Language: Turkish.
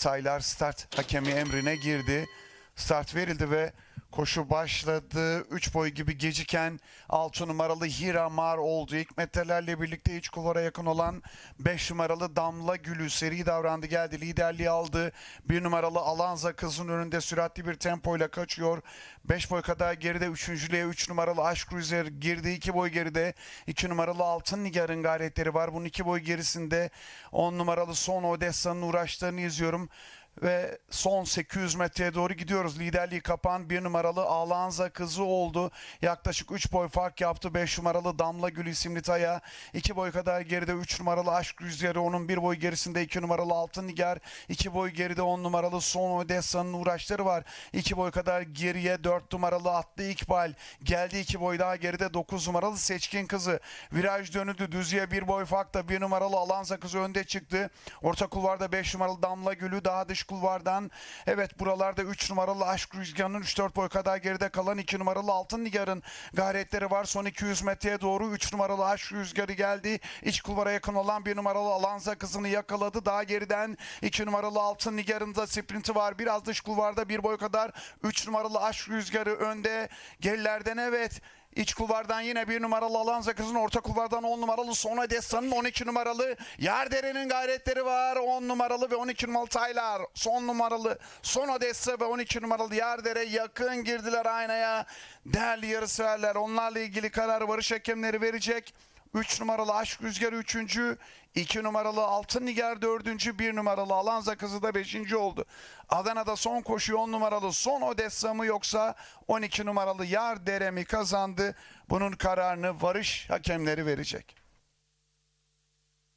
Saylar start hakemi emrine girdi. Start verildi ve koşu başladı. 3 boy gibi geciken 6 numaralı Hiramar oldu. İlk birlikte iç kulvara yakın olan 5 numaralı Damla Gülü seri davrandı geldi. Liderliği aldı. 1 numaralı Alanza kızın önünde süratli bir tempoyla kaçıyor. 5 boy kadar geride 3. 3 numaralı Aşk Rüzer girdi. 2 boy geride 2 numaralı Altın Nigar'ın gayretleri var. Bunun 2 boy gerisinde 10 numaralı Son Odessa'nın uğraşlarını izliyorum ve son 800 metreye doğru gidiyoruz. Liderliği kapan bir numaralı Alanza kızı oldu. Yaklaşık 3 boy fark yaptı. 5 numaralı Damla Gül isimli Taya. 2 boy kadar geride 3 numaralı Aşk Rüzgarı. Onun 1 boy gerisinde 2 numaralı Altın Nigar. 2 boy geride 10 numaralı Son Odessa'nın uğraşları var. 2 boy kadar geriye 4 numaralı Atlı İkbal. Geldi 2 boy daha geride 9 numaralı Seçkin kızı. Viraj dönüldü. Düzüye 1 boy farkta 1 numaralı Alanza kızı önde çıktı. Orta kulvarda 5 numaralı Damla Gülü daha dış kulvardan. Evet buralarda 3 numaralı Aşk Rüzgarı'nın 3-4 boy kadar geride kalan 2 numaralı Altın Nigar'ın gayretleri var. Son 200 metreye doğru 3 numaralı Aşk Rüzgarı geldi. İç kulvara yakın olan 1 numaralı Alanza kızını yakaladı. Daha geriden 2 numaralı Altın Nigar'ın da sprinti var. Biraz dış kulvarda 1 boy kadar 3 numaralı Aşk Rüzgarı önde. Gerilerden evet İç kulvardan yine bir numaralı Alanza kızın orta kulvardan 10 numaralı Sona Desta'nın 12 numaralı Yerdere'nin gayretleri var. 10 numaralı ve 12 numaralı Taylar. Son numaralı Sona Desta ve 12 numaralı Yerdere yakın girdiler aynaya. Değerli yarışseverler onlarla ilgili karar varış hakemleri verecek. 3 numaralı Aşk Rüzgarı 3. 2 numaralı Altın Nigar 4. 1 numaralı Alanza kızı da 5. oldu. Adana'da son koşuyu 10 numaralı Son Odessa mı yoksa 12 numaralı Yar Dere mi kazandı? Bunun kararını varış hakemleri verecek.